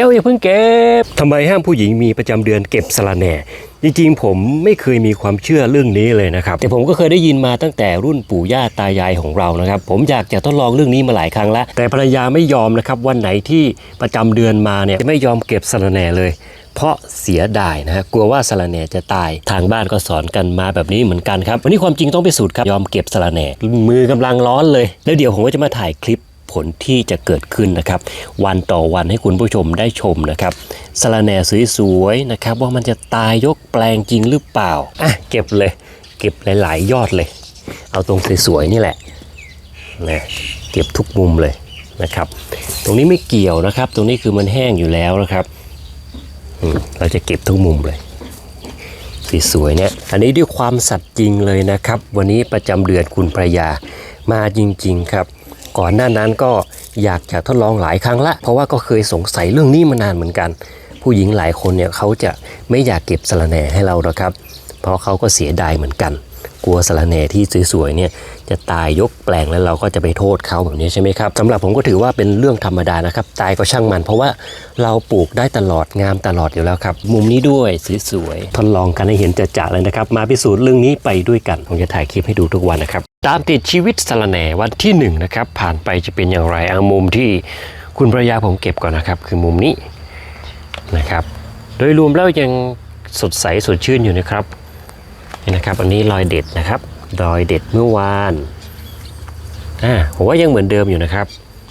เอ้ยอย่าเพิ่งเก็บทำไมห้ามผู้หญิงมีประจำเดือนเก็บสะระแหน่ จริงๆ ผมไม่เคยมีความเชื่อเรื่องนี้เลยนะครับ แต่ผมก็เคยได้ยินมาตั้งแต่รุ่นปู่ย่าตายายของเรานะครับ ผมอยากจะทดลองเรื่องนี้มาหลายครั้งแล้ว แต่ภรรยาไม่ยอมนะครับ วันไหนที่ประจำเดือนมาเนี่ยจะไม่ยอมเก็บสะระแหน่เลย เพราะเสียดายนะฮะกลัวว่าสะระแหน่จะตายทางบ้านก็สอนกันมาแบบนี้เหมือนกันครับวันนี้ความจริงต้องไปสูตรครับยอมเก็บสะระแหน่มือกำลังร้อนเลย แล้วเดี๋ยวผมก็จะมาถ่ายคลิปผ ลที่จะเกิดขึ้นนะครับ วันต่อวันให้คุณผู้ชมได้ชมนะครับสะระแหน่สวยๆนะครับ ว่ามันจะตายยกแปลงจริงหรือเปล่าอะเก็บเลย เก็บหลายๆ ยอดเลย เอาตรงสวยๆนี่แหละนะเก็บทุกมุมเลยนะครับ ตรงนี้ไม่เกี่ยวนะครับ ตรงนี้คือมันแห้งอยู่แล้วนะครับเราจะเก็บทุกมุมเลยสวยๆเนี่ย อันนี้ด้วยความสัตย์จริงเลยนะครับ วันนี้ประจำเดือนคุณภรยามาจริง ๆ ครับ ก่อนหน้านั้นก็อยากจะทดลองหลายครั้งละ เพราะว่าก็เคยสงสัยเรื่องนี้มานานเหมือนกัน ผู้หญิงหลายคนเนี่ยเขาจะไม่อยากเก็บสะระแหน่ให้เราหรอกครับ เพราะเขาก็เสียดายเหมือนกัน กลัวสะรแหน่ที่สวยๆเนี่ยจะตายยกแปลงแล้วเราก็จะไปโทษเขาแบบนี้ใช่ไหมครับสำหรับผมก็ถือว่าเป็นเรื่องธรรมดานะครับ ตายก็ช่างมัน เพราะว่าเราปลูกได้ตลอดงามตลอดอยู่แล้วครับ มุมนี้ด้วยสวยๆทดลองกันให้เห็นจะๆเลยนะครับ มาพิสูจน์เรื่องนี้ไปด้วยกันผมจะถ่ายคลิปให้ดูทุกวันนะครับ ตามติดชีวิตสะรแหน่วันที่หนึ่งนะครับผ่านไปจะเป็นอย่างไรเอามุมที่คุณภรรยาผมเก็บก่อนนะครับ คือมุมนี้นะครับ โดยรวมแล้วยังสดใสสดชื่นอยู่นะครับ นี่นะครับอันนี้รอยเด็ดนะครับ รอยเด็ดเมื่อวานอ่าผมว่ายังเหมือนเดิมอยู่นะครับ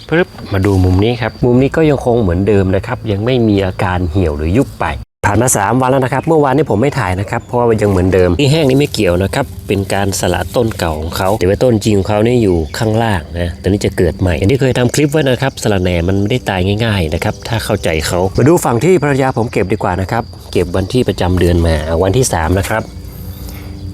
ปึ๊บมาดูมุมนี้ครับ มุมนี้ก็ยังคงเหมือนเดิมนะครับ ยังไม่มีอาการเหี่ยวหรือยุบไป ผ่านมา 3 วันแล้วนะครับ เมื่อวานนี้ผมไม่ถ่ายนะครับ เพราะว่ายังเหมือนเดิม ที่แห้งนี่ไม่เกี่ยวนะครับ เป็นการสละต้นเก่าของเขาแต่ว่าต้นจริงของเขาเนี่ยอยู่ข้างล่างนะตอนนี้จะเกิดใหม่อย่างที่เคยทำคลิปไว้นะครับ สละแหน่มันไม่ได้ตายง่าย ๆนะครับ ถ้าเข้าใจเขา มาดูฝั่งที่ภรรยาผมเก็บดีกว่านะครับ เก็บวันที่ประจำเดือนมาเอาวันที่ 3 นะครับ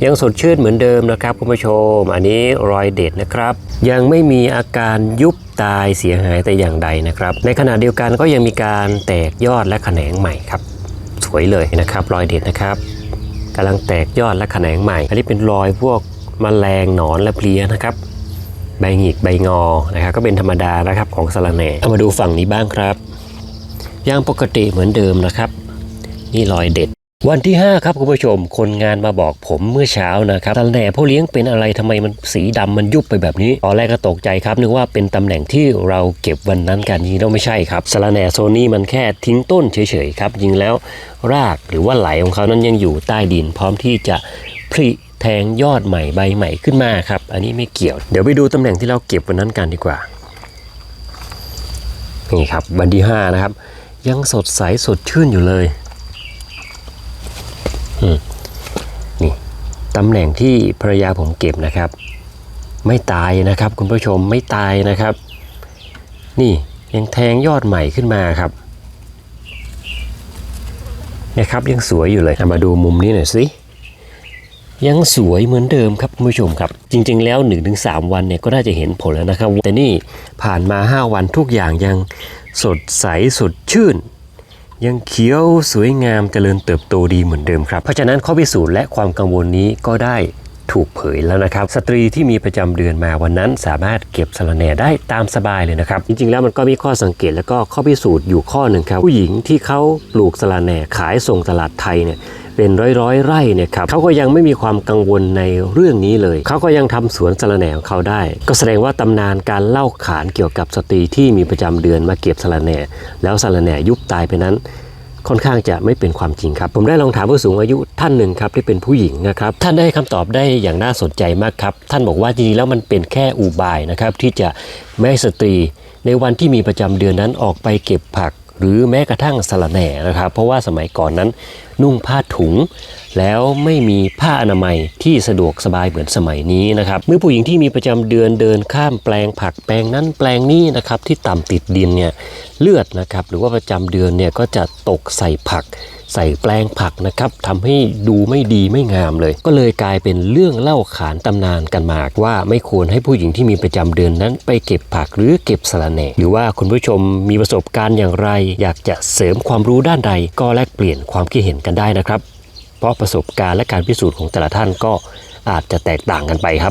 ยังสดชื่นเหมือนเดิมนะครับคุณผู้ชม อันนี้รอยเด็ดนะครับ ยังไม่มีอาการยุบตายเสียหายแต่อย่างใดนะครับ ในขณะเดียวกันก็ยังมีการแตกยอดและแขนงใหม่ครับ สวยเลยนะครับรอยเด็ดนะครับกำลังแตกยอดและแขนงใหม่ อันนี้เป็นรอยพวกมแมลงหนอนและเพลี้ยนะครับใบหงิกใบงอนะครับก็เป็นธรรมดานะครับของสะระแหน่เอามาดูฝั่งนี้บ้างครับยังปกติเหมือนเดิมนะครับ นี่รอยเด็ด วันที่ 5 ครับคุณผู้ชม คนงานมาบอกผมเมื่อเช้านะครับตำแหน่งผู้เลี้ยงเป็นอะไรทำไมมันสีดำมันยุบไปแบบนี้ตอนแรกก็ตกใจครับนึกว่าเป็นตำแหน่งที่เราเก็บวันนั้นกันจริงแล้วไม่ใช่ครับสารแหน่โซนนี้มันแค่ทิ้งต้นเฉยๆครับจริงแล้วรากหรือว่าไหลของเขานั้นยังอยู่ใต้ดิน พร้อมที่จะผลิแทงยอดใหม่ใบใหม่ขึ้นมาครับ อันนี้ไม่เกี่ยว เดี๋ยวไปดูตำแหน่งที่เราเก็บวันนั้นกันดีกว่านี่ครับวันที่ห้านะครับยังสดใสสดชื่นอยู่เลย ตำแหน่งที่ภรรยาผมเก็บนะครับ ไม่ตายนะครับ คุณผู้ชมไม่ตายนะครับ นี่ยังแทงยอดใหม่ขึ้นมาครับนี่ยครับยังสวยอยู่เลยมาดูมุมนี้หน่อยสิยังสวยเหมือนเดิมครับคุณผู้ชมครับ จริงๆแล้ว 1-3 วันเนี่ยก็น่าจะเห็นผลแล้วนะครับ แต่นี่ผ่านมา 5 วันทุกอย่างยังสดใสสดชื่น ยังเขียวสวยงามเจริญเติบโตดีเหมือนเดิมครับ เพราะฉะนั้นข้อพิสูจน์และความกังวลนี้ก็ได้ถูกเผยแล้วนะครับ สตรีที่มีประจำเดือนมาวันนั้น สามารถเก็บสารแหน่ได้ตามสบายเลยนะครับ จริงๆ แล้วมันก็มีข้อสังเกตและก็ข้อพิสูจน์อยู่ข้อหนึ่งครับ ผู้หญิงที่เขาปลูกสารแหน่ขายส่งตลาดไทยเนี่ย เป็นร้อยๆ ไร่เนี่ยครับเขาก็ยังไม่มีความกังวลในเรื่องนี้เลย เขาก็ยังทำสวนสะระแหน่ของเขาได้ ก็แสดงว่าตำนานการเล่าขานเกี่ยวกับสตรีที่มีประจำเดือนมาเก็บสะระแหน่แล้วสะระแหน่ยุบตายไปนั้นค่อนข้างจะไม่เป็นความจริงครับ ผมได้ลองถามผู้สูงอายุท่านหนึ่งครับที่เป็นผู้หญิงนะครับ ท่านได้คำตอบได้อย่างน่าสนใจมากครับ ท่านบอกว่าจริงๆแล้วมันเป็นแค่อุบายนะครับที่จะไม่ให้สตรีในวันที่มีประจำเดือนนั้นออกไปเก็บผัก หรือแม้กระทั่งสะระแหน่นะครับ เพราะว่าสมัยก่อนนั้นนุ่งผ้าถุง แล้วไม่มีผ้าอนามัยที่สะดวกสบายเหมือนสมัยนี้นะครับเมื่อผู้หญิงที่มีประจำเดือนเดินข้ามแปลงผักแปลงนั้นแปลงนี้นะครับที่ต่ำติดดินเนี่ยเลือดนะครับหรือว่าประจำเดือนเนี่ยก็จะตกใส่ผักใส่แปลงผักนะครับทำให้ดูไม่ดีไม่งามเลย ก็เลยกลายเป็นเรื่องเล่าขานตำนานกันมาว่าไม่ควรให้ผู้หญิงที่มีประจำเดือนนั้นไปเก็บผักหรือเก็บสะระแหน่ หรือว่าคุณผู้ชมมีประสบการณ์อย่างไร อยากจะเสริมความรู้ด้านใดก็แลกเปลี่ยนความคิดเห็นกันได้นะครับ เพราะประสบการณ์และการพิสูจน์ของแต่ละท่านก็อาจจะแตกต่างกันไปครับ